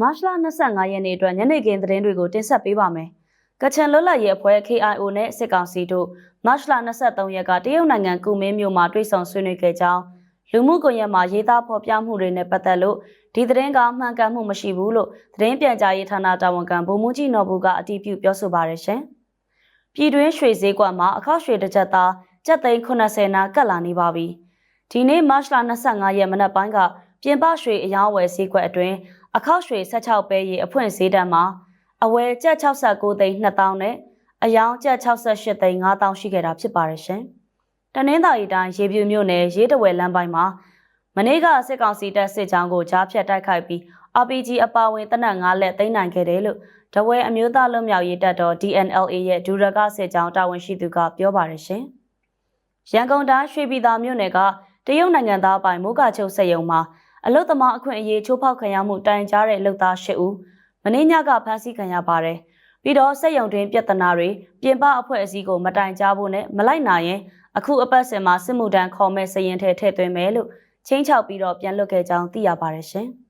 မတ်လ25ရက်နေ့အတွက်ညနေခင်းသတင်းတွေကိုတင်ဆက်ပေးပါမယ်။ကချင်လွတ်လပ်ရေးအဖွဲ့ KIO နဲ့စစ်ကောင်စီတို့မတ်လ23ရက်ကတရုတ်နိုင်ငံကူမင်းမြို့မှာတွေ့ဆုံဆွေးနွေးခဲ့ကြောင်းလူမှုကွန်ရက်မှာရေးသားဖော်ပြမှုတွေနဲ့ပတ်သက်လို့ဒီသတင်းကမှန်ကန်မှုမရှိဘူးလို့သတင်းပြန်ကြားရေးဌာနတာဝန်ခံဗိုလ်မှူးကြီးနော်ဘူးကအတည်ပြုပြောဆိုပါရရှင်။ပြည်တွင်းရွှေဈေးကွက်မှာအခောက်ရွှေတစ်ချက်သားကျပ်သိန်း80နာကတ်လာနေပါပြီ။ဒီနေ့မတ်လ25ရက်မနက်ပိုင်းက ပြင်ပရွှေအယောင်းဝယ်ဈေးကွက်အတွင်းအခောက်ရွှေ16ပဲရေအဖွင့်ဈေးတန်းမှာအဝယ်ကျပ်69သိန်း2000နဲ့အယောင်းကျပ်68သိန်း5000ရှိခဲ့တာဖြစ်ပါရဲ့ရှင်။တနင်္သာရီတိုင်းရေပြူမြို့နယ်ရေးတဝယ်လမ်းပိုင်းမှာမနေ့ကစစ်ကောင်စီတပ်စစ်ကြောင်းကိုကြားဖြတ်တိုက်ခိုက်ပြီး RPG အပါဝင်တနက်၅လက်သိမ်းနိုင်ခဲ့တယ်လို့တဝဲအမျိုးသားလွတ်မြောက်ရေးတပ်တော် DNLA ရဲ့ဒူရကစစ်ကြောင်းတာဝန်ရှိသူကပြောပါရရှင်။ရန်ကုန်တိုင်းရွှေပြည်သာမြို့နယ်ကတရုတ်နိုင်ငံသားပိုင်မိုးကချုပ်စက်ရုံမှာ အလုတ်သမားအခွင့်အရေးချိုးဖောက်ခံရမှုတိုင်ကြားတဲ့လုပ်သား၈ဦးမင်းညကဖမ်းဆီးခံရပါတယ်။ပြီးတော့စက်ရုံတွင်ပြဿနာတွေပြင်ပအဖွဲ့အစည်းကိုမတိုင်ကြားဖို့နဲ့မလိုက်နိုင်ရင်အခုအပတ်စဉ်မှာစစ်မှုထမ်းခေါ်မဲ့စရင်ထဲထည့်သွင်းမယ်လို့ချင်းချောက်ပြီးတော့ပြန်လွတ်ခဲ့ကြောင်းသိရပါတယ်ရှင်။